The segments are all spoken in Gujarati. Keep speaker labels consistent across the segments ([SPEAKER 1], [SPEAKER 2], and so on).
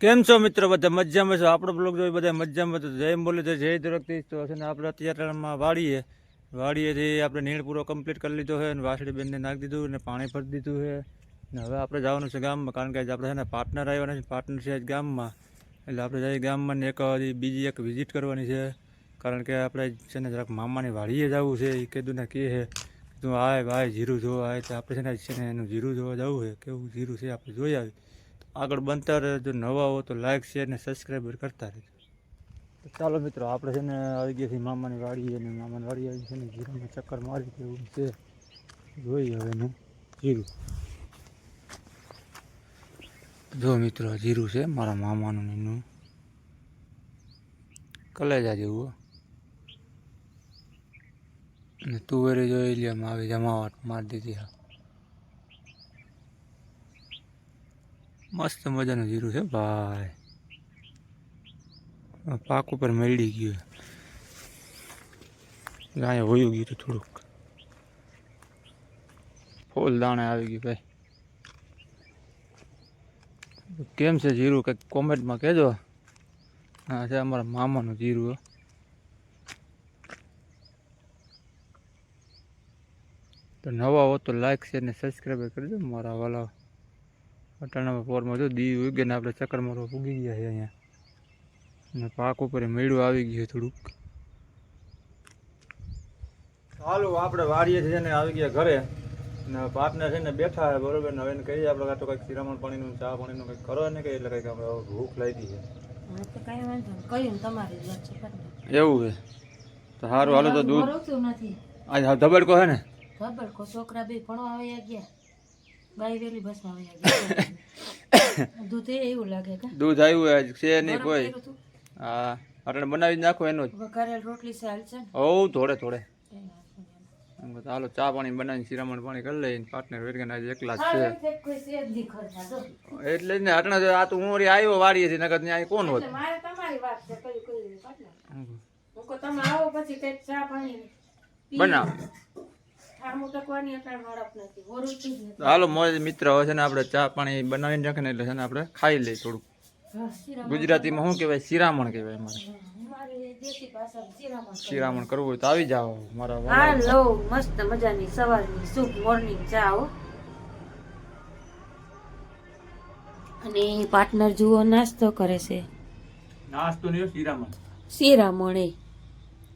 [SPEAKER 1] કેમ છો મિત્રો બધા? મજામાં છો? આપણો બ્લોગ જોઈ બધા મજામાં તો જય બોલે તો જય દુરક્તિ તો છે ને આપણે અત્યારમાં વાળીએ વાળીએથી આપણે નીણ પૂરો કમ્પ્લીટ કરી લીધો છે અને વાસળી બેનને નાખી દીધું અને પાણી ભરી દીધું છે. ને હવે આપણે જવાનું છે ગામમાં, કારણ કે આજે આપણે છે ને પાર્ટનર આવ્યા છે પાર્ટનર છે ગામમાં. એટલે આપણે જઈએ ગામમાં ને એક બીજી એક વિઝિટ કરવાની છે. કારણ કે આપણે છે ને જરાક મામાની વાડીએ જવું છે. એ કીધું ને કે છે, તું આય, ભાઈ, જીરું જોવા. આવે તો આપણે છે ને છે ને એનું જીરું જોવા જવું છે. કેવું જીરું છે આપણે જોઈ આવી. આગળ બનતા રહે, જો નવા હો તો લાઇક શેર ને સબસ્ક્રાઈબર કરતા રહેજો. તો ચાલો મિત્રો, આપણે છે ને આવી ગયા છીએ મામાની વાડી અને મામાની વાડી આવી છે ને જીરામાં ચક્કર મારી એવું છે. જોઈએ હવે એનું જીરું. જો મિત્રો જીરું છે મારા મામાનું એનું. કલેજા જેવું. અને તુવેરે જોઈ લે આવી જમાવટ મારી દીધી હા. મસ્ત મજાનું જીરું છે, ભાઈ. પાક ઉપર મળી ગયું ગાય હોયું ગયું હતું થોડુંક. ફૂલ દાણે આવી ગયું, ભાઈ. કેમ છે જીરું? કંઈક કોમેન્ટમાં કહેજો. હા છે અમારા મામાનું જીરું. તો નવા હો તો લાઈક શેર ને સબસ્ક્રાઈબ કરજો મારા વાલા. અટાણામાં પોરમાં જો દી ઉગે ને આપણે ચક્કર મારવા પૂગી ગયા છે અહીંયા. અને પાક ઉપર મેળું આવી ગયું છે થોડુંક. હાલો આપણે વાડીએ છે ને આવી ગયા ઘરે. ને પાર્ટનર છે ને બેઠા છે બરોબર ને? હવે એને કહીએ આપણે કાં તો કંઈક શિરામણ પાણીનું ચા પાણીનું કંઈક કરો ને કંઈ એટલે કંઈક આપણે ભૂખ લાગી છે. એવું છે? તો સારું હાલો તો દૂધ
[SPEAKER 2] આ નથી.
[SPEAKER 1] ધબડકો છે ને?
[SPEAKER 2] ધબડકો છોકરા બે ભણવા આવ્યા ગયા. બાઈ વેલી બસમાં આવ્યા દૂધ એ એવું લાગે કા
[SPEAKER 1] દૂધ આવ્યું આજ છે નહીં કોઈ. હા અટણે બનાવી નાખો એનો જ.
[SPEAKER 2] વઘારેલ રોટલી સાલ છે ને.
[SPEAKER 1] થોડે થોડે હાલો ચા પાણી બનાવીને શિરામણ પાણી કરી લઈને પાર્ટનર વેરગન આજે એકલા છે. એટલે જ ને અટણે આ તો હું આવ્યો વાળીએ છે નગર ત્યાં કોણ હોત?
[SPEAKER 2] મારે તમારી વાત છે કઈ કઈ partner. હું કહું તમે આવો પછી કંઈક ચા પાણી
[SPEAKER 1] બનાવ. હાલો મોજ મિત્ર હવે છે ને આપણે ચા પાણી બનાવીને રાખે ને એટલે છે ને આપણે ખાઈ લઈએ થોડુંક. ગુજરાતીમાં શું કહેવાય? શિરામણ કહેવાય મારે
[SPEAKER 2] હા, મારી દેશી ભાષામાં શીરામાં કહે.
[SPEAKER 1] શિરામણ કરવું હોય તો આવી જાઓ મારા
[SPEAKER 2] હાલો મસ્ત મજાની સવારની શુભ મોર્નિંગ ચા હો. અને પાર્ટનર જુઓ નાસ્તો કરે છે.
[SPEAKER 1] નાસ્તો નહીં શિરામણ.
[SPEAKER 2] શિરામણ એ.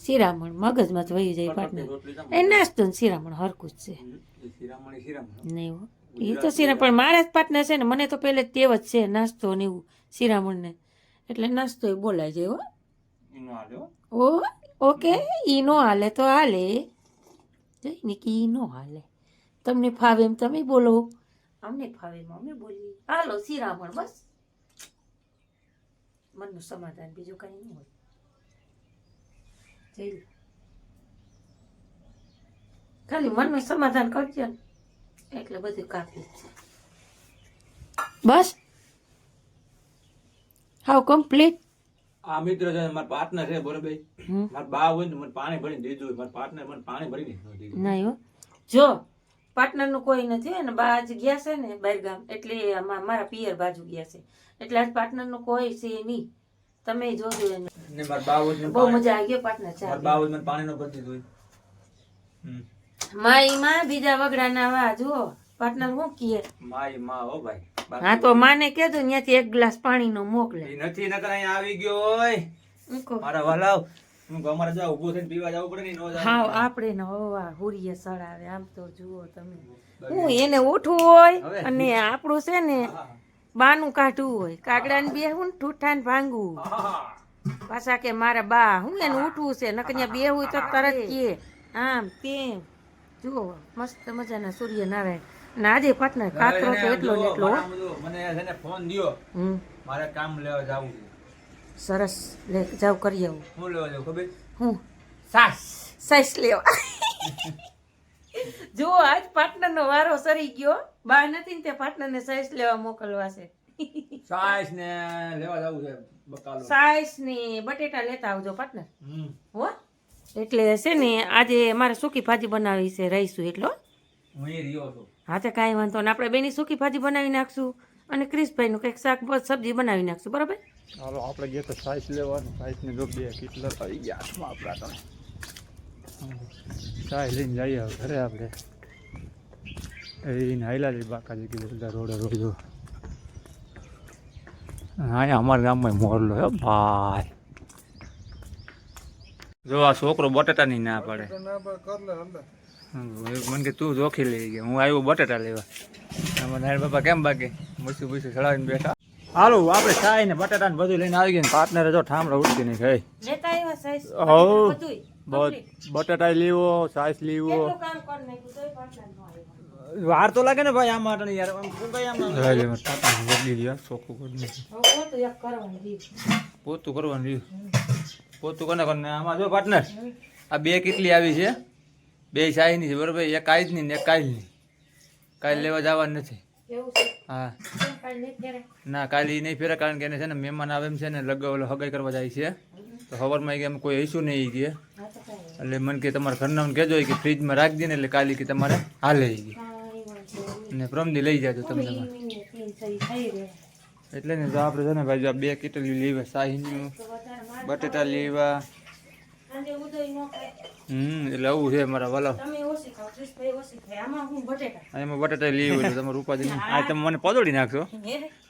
[SPEAKER 2] શિરામણ મગજમાં જ વહી જાય પાર્ટનર એ નાસ્તો ને શિરામણ હરકું જ છે.
[SPEAKER 1] શિરામણ શિરામણ.
[SPEAKER 2] નહીં હો. એ તો શિરા પણ મારા જ પાર્ટનર છે ને મને તો પહેલે જ તેવ જ છે નાસ્તો ને એવું શિરામણ ને એટલે નાસ્તો એ બોલાય જાય હો. ઓ ઓકે ઈ નો હાલે તો હાલે. જઈ ને કે ઈ નો હાલે. તમને ફાવે એમ તમે બોલો. અમને ફાવે એમ અમે બોલીએ. હાલો શિરામણ બસ. મનનું સમાધાન બીજું કઈ નહીં હોય. લો. ખાલી મનનું સમાધાન કરજો એટલે બધું કાપી બસ. હાવ કમ્પ્લીટ
[SPEAKER 1] આ મિત્ર છે મારા પાર્ટનર છે બરોબર મારા બા હોય ને મને પાણી ભરીને દીધું હોય મારા પાર્ટનર મને પાણી ભરીને દીધું
[SPEAKER 2] નહીં હો. જો પાર્ટનરનું કોઈ નથી અને બા આજ ગયા છે ને બહાર ગામ એટલે મારા પિયર બાજુ ગયા છે. એટલે આજ પાર્ટનરનું કોઈ છે નહીં. તમે જોજો એને
[SPEAKER 1] ને મારા બાવજ ને
[SPEAKER 2] બહુ મજા આવી ગયો પાર્ટનર ચા
[SPEAKER 1] બા બાવજ મને પાણી નો ભરી દીધું
[SPEAKER 2] માઈ માં બીજા વગડા ના વા જુઓ. પાર્ટનર હું કીએ?
[SPEAKER 1] માઈ માં હો ભાઈ.
[SPEAKER 2] હા તો માને કહેજો ત્યાંથી એક ગ્લાસ પાણી નો મોકલે
[SPEAKER 1] નથી નકર અહીંયા આવી ગયો હોય. મારા વાલાવ હું ગમારે જાવ જા થઈને પીવા જવું પડે ને નો જવું
[SPEAKER 2] હાવ
[SPEAKER 1] પડે.
[SPEAKER 2] આપણે ને હોવા હુરીએ સળાવે. આમ તો જુઓ તમે. હું એને ઉઠવું હોય અને આપણું છે ને
[SPEAKER 1] હા.
[SPEAKER 2] બાનું કાઢવું હોય. કાગડાને બેહું ઠૂઠાને ભાંગવું. પાછા કે મારા બા હું એને ઉઠવું છે નકન્યા બે હોય તો તરત કે. આમ તેમ. જુઓ મસ્ત મજાના સૂર્યનારાયણ. ના આજે પાટના કાતરો તો એટલો ને એટલો
[SPEAKER 1] મને છે ને ફોન દિયો. મારે કામ લેવા જાવું
[SPEAKER 2] સરસ. લે જાવ કરી આવું.
[SPEAKER 1] હું લેવા જાવ ખબર?
[SPEAKER 2] હું?
[SPEAKER 1] સાસ.
[SPEAKER 2] સાસ લેવા. જુઓ આજ પાર્ટનર નો વારો સરી ગયો. બા નથી ને તે પાર્ટનર ને સાઈસ લેવા મોકલવા છે.
[SPEAKER 1] સાસ ને લેવા જવું છે બકાલો.
[SPEAKER 2] સાઈસની બટેટા લેતા આવજો પાર્ટનર હો? એટલે છે ને આજે મારે સૂકી ભાજી બનાવી છે રહીશું એટલો.
[SPEAKER 1] હું એ રહ્યો છું.
[SPEAKER 2] હા તો કાંઈ વાંધો ને આપણે બેની સૂકી ભાજી બનાવી નાખશું અને ક્રિશભાઈનું કંઈક શાક સબ્જી બનાવી નાખશું બરાબર?
[SPEAKER 1] ચાલો આપણે ગયા તો સાઈઝ લેવાની. સાઈઝને જો બે કેટલા થઈ ગયા. હાથમાં આપણા તમે? સાઈઝ લઈને જઈએ ઘરે આપણે. એને હાઈલા જઈ બાકાજી કીધું બધા રોડે રોડ અહીંયા અમારા ગામમાં મોરલો હે ભાઈ. જો આ છોકરો બટેટાની ના પડે. હમ, મને કે તું જોખી લઈ ગયા. હું આવ્યો બટેટા લેવા. નારાયણ બાપા કેમ બાકી? મૂસું ભૂસું ચડાવીને બેઠા. હાલો આપણે ચાય ને બટાટા ને બધું લઈને આવી ગયા. પાર્ટનરે જો ઠામડા ઉડતી નહીં ખાઈ બટ બટાટા લેવો સાઈસ લેવો.
[SPEAKER 2] કામ
[SPEAKER 1] વાર તો લાગે ને ભાઈ આ માટે યાર. આમ
[SPEAKER 2] પોતું એક કરવાનું રહ્યું.
[SPEAKER 1] પોતું કરવાનું રહ્યું. પોતું કોને કોને આમાં જો પાર્ટનર આ બે કેટલી આવી છે? બે શાહીની છે બરોબર? એક કાંઈ ને એક કાઈ નહીં કાઈ લેવા જવાનું નથી. હા.
[SPEAKER 2] નહીં?
[SPEAKER 1] ના કાલે નહીં ફેરે કારણ કે એને છે ને મહેમાન આવે એમ છે ને લગ ઓલો હગાઈ કરવા જાય છે. તો સવારમાં કે એમ કોઈ ઇસ્યુ નહીં કે.
[SPEAKER 2] નહીં.
[SPEAKER 1] એટલે મને કે તમારા ઘરના કહેજો કે ફ્રીજમાં રાખી દે ને એટલે કાલે કે તમારે હાલે ઈ કે.
[SPEAKER 2] કાંઈ વાંધો નહીં.
[SPEAKER 1] અને પ્રમદી લઈ જાજો તમે તમારે. એટલે ને જો આપણે છે ને ભાઈ જો બે કીટલી લેવા શાહીનું બટેટા લેવા
[SPEAKER 2] ન.
[SPEAKER 1] હમ એટલે આવું છે મારા વાલા. એમાં બટેટા લેવું એટલે તમારું ઉપાધિ આ તમે મને પદોડી નાખશો?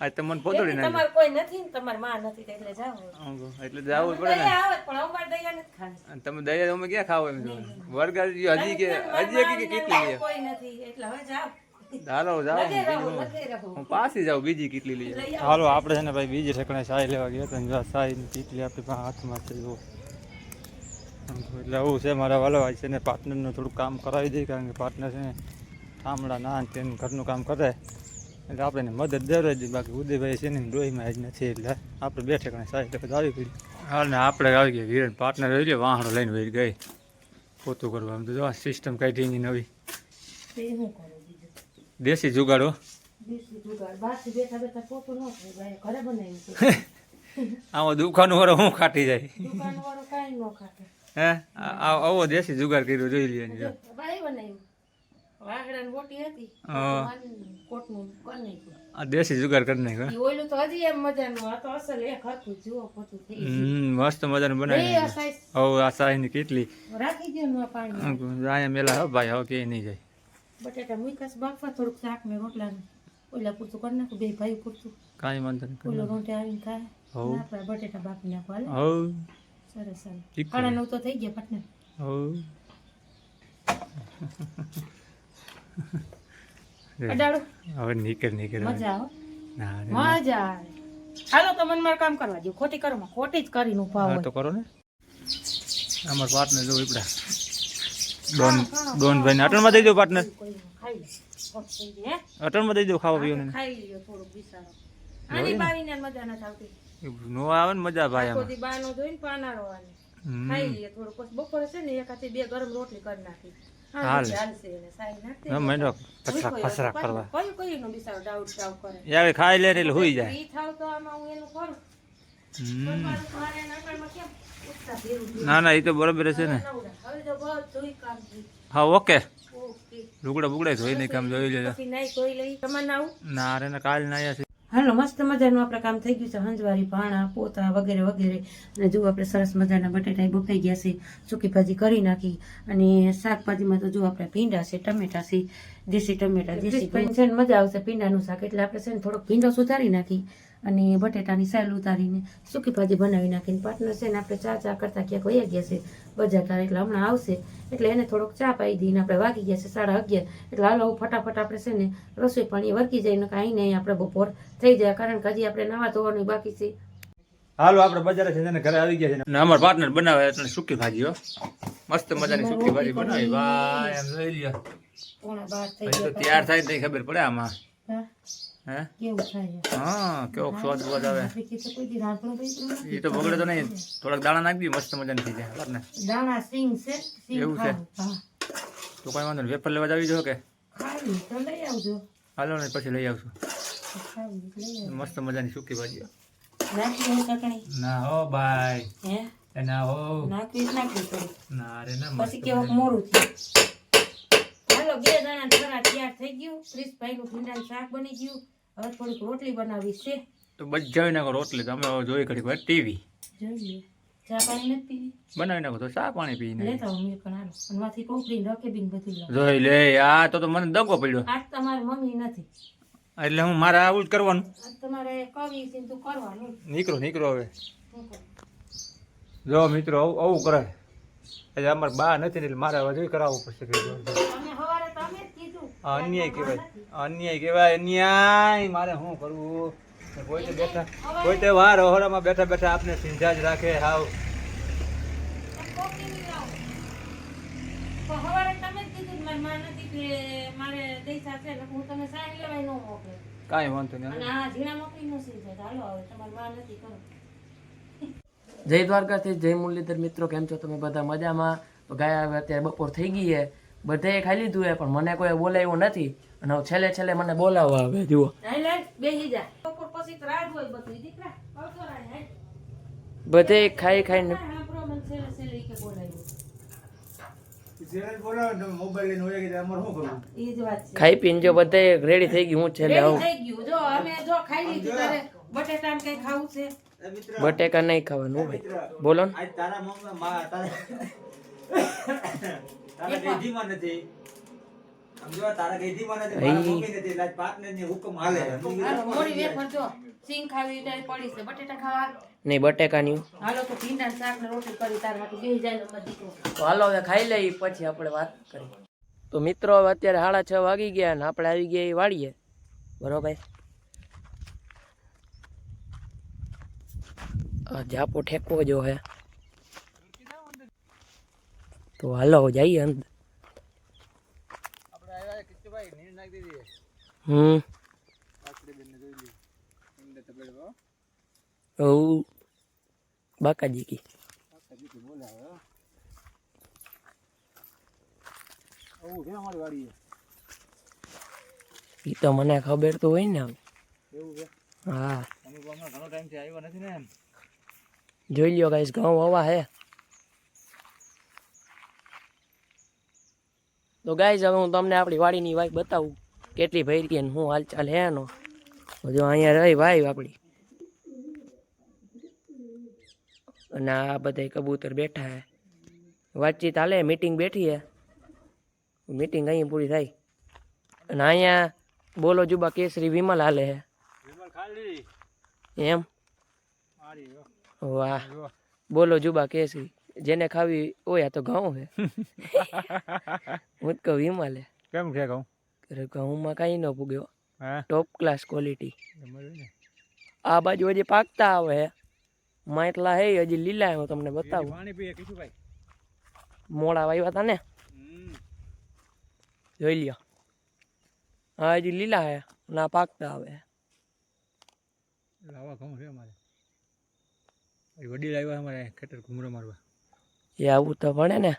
[SPEAKER 1] આ તમે મને પદોડી નાખો
[SPEAKER 2] તમારે કોઈ નથી ને તમારી માં નથી એટલે જાઓ.
[SPEAKER 1] એટલે જવું પડે ને તમે દયા અમે ક્યાં ખાવ એમ વર્ગ હજી કે હજી કે કેટલી
[SPEAKER 2] કોઈ નથી એટલે હવે જાઓ.
[SPEAKER 1] હાલો જાઓ. હું પાછી જાઉં. બીજી કેટલી લઈ હાલો આપણે છે ને ભાઈ બીજી ઠેકણે સાઈ લેવા ગયા હતા જો સાઈ કેટલી આપણી પાસે હાથમાં છે જો એટલે આવું છે મારા વાલો આજ છે ને પાર્ટનરનું થોડું કામ કરાવી દઈએ કારણ કે પાર્ટનર છે ને ઠામડા ના ને તેનું ઘરનું કામ કરે. એટલે આપણે એને મદદ દઈએ બાકી ઉદયભાઈ છે ને ડોહીમાં જ નથી એટલે આપણે બે ઠેકાણે સાઈ લેવા આવી પડી. હાલ ને આપણે આવી ગયા વિરન પાર્ટનર આવી ગયા વાહણો લઈને વહી ગઈ. પોતું કરવા આમ તો જો સિસ્ટમ કાઢી એની નવી.
[SPEAKER 2] તે શું?
[SPEAKER 1] દેશી જુગાડો
[SPEAKER 2] જુગાડ.
[SPEAKER 1] આમાં દુકાન વાળો હું ખાટી જાય. હે? આવો દેશી જુગાર કર્યો જોઈ લે જો. દેશી જુગાર કરી નાખ્યો. મસ્ત મજાનું બનાવી હવે આ કેટલી?
[SPEAKER 2] દો ને
[SPEAKER 1] અહીંયા મેલા હો ભાઈ હવે કે નહીં જાય.
[SPEAKER 2] બટેટા મૂકાસ બાફવા થોડુંક શાક ને રોટલાનું ઓલા પૂરતું કરી નાખું બે ભાઈ પૂરતું.
[SPEAKER 1] કાંઈ વાંધો નહીં
[SPEAKER 2] ઓલો રોટે આવીને ખાય આપણા બટેટા બાફી નાખો હાલે?
[SPEAKER 1] હવ.
[SPEAKER 2] સરસ સરસ. સાડા નવ તો થઈ ગયા પટને
[SPEAKER 1] હવ.
[SPEAKER 2] અડાડો.
[SPEAKER 1] હવે નીકળ નીકળ.
[SPEAKER 2] મજા આવે. મજા આવે. હાલો તો મને મારું કામ કરવા દો ખોટી કરો ખોટી જ કરીને
[SPEAKER 1] ઊભા
[SPEAKER 2] હોય.
[SPEAKER 1] તો કરો ને. અમાર પાર્ટનર જો ઉપડા ડોન ડોનભાઈ ને અટણમાં દઈ દો પાર્ટનર? અટણમાં દઈ દો ખાવા પીવાનું.
[SPEAKER 2] ખાઈ
[SPEAKER 1] નો આવે ને મજા ભાઈ આમાં.
[SPEAKER 2] બાનો જોઈને પાનારો લઈએ થોડું પછી બપોરે છે ને એક બે ગરમ રોટલી કરી નાખી.
[SPEAKER 1] ખાઈ લે હોઈ જાય. ના ના એ તો બરોબર છે ને.
[SPEAKER 2] નવડા. હવે તો બધુંય કામ
[SPEAKER 1] હા ઓકે.
[SPEAKER 2] ઓકે
[SPEAKER 1] લુગડા બુગડા ધોઈ નહીં કામ જોઈ લેજો. ના રે ના કાલ ના આવ્યા છે.
[SPEAKER 2] હાલો મસ્ત મજાનું આપણે કામ થઈ ગયું છે હંજવારી ભાણા પોતા વગેરે વગેરે. અને જો આપણે સરસ મજાના બટેટા બફાઈ ગયા છે સૂકી ભાજી કરી નાખી. અને શાકભાજીમાં તો જો આપણે ભીંડા છે ટમેટા છે દેશી ટમેટા દેશી છે ને મજા આવશે ભીંડાનું શાક એટલે આપણે છે ને થોડોક ભીંડો સુધારી નાખી. અને બટેટાની સાલ ઉતારીને સૂકી ભાજી બનાવી નાખીને પાર્ટનર છે ને આપણે ચા ચા કરતા ક્યાંક વહી ગયા છે બજાર એટલે હમણાં આવશે. એટલે એને થોડોક ચા પાઈ દઈને આપણે વાગી ગયા છે સાડા અગિયાર. એટલે હાલો ફટાફટ આપણે છે ને રસોઈ પાણી વર્કી જાય ને કાંઈ નહીં આપણે બપોર થઈ જાય. કારણ કે હજી આપણે નવા ધોવાનું બાકી છે.
[SPEAKER 1] હાલો આપણે બજારે છે ને ઘરે આવી ગયા છે ને. અમાર પાર્ટનર બનાવે એટલે સૂકી ભાજી હો. મસ્ત મજાની સૂકી ભાજી બનાવી. ભાઈ એમ જોઈ લ્યો.
[SPEAKER 2] પોણા બાર થઈ
[SPEAKER 1] પછી તો
[SPEAKER 2] ગયા.
[SPEAKER 1] તૈયાર થાય ને ખબર પડે આમાં.
[SPEAKER 2] હા,
[SPEAKER 1] હે
[SPEAKER 2] કેવો
[SPEAKER 1] સ્વાદ સ્વાદ આવે. એ તો બગડે તો નહીં. થોડાક દાણા નાખી મસ્ત મજાની થઈ જાય. પાર્ટનર
[SPEAKER 2] દાણા સિંગ છે
[SPEAKER 1] એવું છે? તો કઈ વાંધો નહીં. વેફર લેવા જો કે?
[SPEAKER 2] તો લઈ આવજો.
[SPEAKER 1] હાલો ને પછી લઈ આવશું. મસ્ત મજાની સૂકી ભાજી ના હો ભાઈ.
[SPEAKER 2] હે?
[SPEAKER 1] ના હો.
[SPEAKER 2] નાખવી નાખવી
[SPEAKER 1] ના રે ના
[SPEAKER 2] પછી કેવું મોડું થયું. હાલો બે જણા ઘણા તૈયાર થઈ ગયું. ત્રીસનું ભીંડાનું શાક બની ગયું. હવે થોડીક રોટલી બનાવી છે.
[SPEAKER 1] તો બજાવી નાખો રોટલી તમે હવે જોઈ ઘડી વાર ટીવી.
[SPEAKER 2] જોઈએ ચા પાણી નથી પીવી?
[SPEAKER 1] બનાવી નાખો તો ચા પાણી પીને. નાખો.
[SPEAKER 2] લેતા મિલ્ક હાલો. અને માંથી કોકડી રકે બીન બધું
[SPEAKER 1] જોઈ લે આ તો તો મને દગો પડ્યો.
[SPEAKER 2] આજ તમારી મમ્મી નથી.
[SPEAKER 1] એટલે હું મારે આવું જ કરવાનું.
[SPEAKER 2] તમારે કવિ છે તું કરવાનું.
[SPEAKER 1] નીકળો નીકળો હવે. જો મિત્રો આવું આવું કરે એટલે અમારે બા નથી ને એટલે મારે હવે જોઈ કરાવવું પડશે અન્યાય કહેવાય. અન્યાય કહેવાય. અન્યાય. મારે શું કરવું? કોઈ તો બેઠા કોઈ તો વાર ઓહરામાં બેઠા બેઠા આપને સિંધા જ રાખે. હાવ.
[SPEAKER 2] તમે કોકડી નહીં લાવો. પણ હવારે તમે જ કીધું કે મારી માં નથી કે મારે દઈસા છે એટલે હું તમે સાહેબ લેવાય ન મોકલે.
[SPEAKER 1] કાંઈ વાંધો નહીં
[SPEAKER 2] જાય હાલો હવે તમારી માં નથી કરો.
[SPEAKER 3] જય દ્વારકાથી જય મુરલીધર. મિત્રો કેમ છો? તમે બધા મજામાં? તો ગયા હવે અત્યારે બપોર થઈ ગઈ છે. બધાએ ખાઈ લીધું હે પણ મને કોઈ બોલાવ્યો નથી. અને હવે છેલ્લે છેલ્લે મને બોલાવવા આવે જુઓ.
[SPEAKER 2] બધી
[SPEAKER 3] ખાઈ ખાઈને ખાઈ પીને જો બધે રેડી થઈ ગયું હું છેલ્લે આવું.
[SPEAKER 2] થઈ ગયું. જો અમે જો ખાઈ લીધું તારે બટેટા ને કઈ ખાવું છે?
[SPEAKER 3] બટેકા નહીં ખાવાનું બોલો ને.
[SPEAKER 1] તારા મમ્મી મા તારા તારા ગઈધીમાં નથી. સમજો તારા ગઈધીમાં નથી મારા મમ્મી નથી એટલે આજ પાર્ટનર હુકમ હાલે.
[SPEAKER 2] હાલો મોડી વેફર સિંગ ખાવી તારી પડી છે. બટેટા ખાવા.
[SPEAKER 3] નહીં બટેકાની.
[SPEAKER 2] હાલો તો ભીંડા શાક ને રોટલી કરી તાર માટે બેસી જાય ને દીકરો.
[SPEAKER 3] તો હાલો હવે ખાઈ લઈ પછી આપણે વાત કરી તો મિત્રો હવે અત્યારે સાડા છ વાગી ગયા ને આપણે આવી ગયા એ વાળીએ બરોબર? આ જાપો ઠેકવો જો હે. તો હાલો જઈએ અંદર. હમ. ઓ બાકાજી કી. એ. તો મને ખબર તો હોય ને હા. જોઈ લ્યો ગાઈસ ઘઉં હવા હે. તો ગાઈસ હવે હું તમને આપણી વાડીની વાઈ બતાવું કેટલી ભરી ને શું હાલચાલ હે એનો. જો અહીંયા રહી વાઈ આપણી. અને આ બધા કબૂતર બેઠા હે. વાતચીત હાલે મીટિંગ બેઠી હે. મીટિંગ અહીં પૂરી થાય. અને અહીંયા બોલો જુબા કેસરી વિમલ હાલે હે. એમ? વાહ. બોલો જુબા કેસરી. જેને ખાવી હોય તો ઘઉં હે. હું જ કહું હિમાલય
[SPEAKER 1] કેમ છે
[SPEAKER 3] ઘઉં? ઘઉંમાં કાંઈ ન પૂગ્યો ટોપ ક્લાસ ક્વોલિટી આ બાજુ હજી પાકતા આવે હે. માટલા હે હજી લીલા હું તમને બતાવું. મોડા વાવ્યા હતા ને? જોઈ લ્યો. હા હજી લીલા હે ના પાકતા આવે
[SPEAKER 1] લાવા ઘઉં છે અમારે. વડીલ આવ્યા અમારે ખેતર ઘૂમરો મારવા.
[SPEAKER 3] એ આવું તો ભણે ને.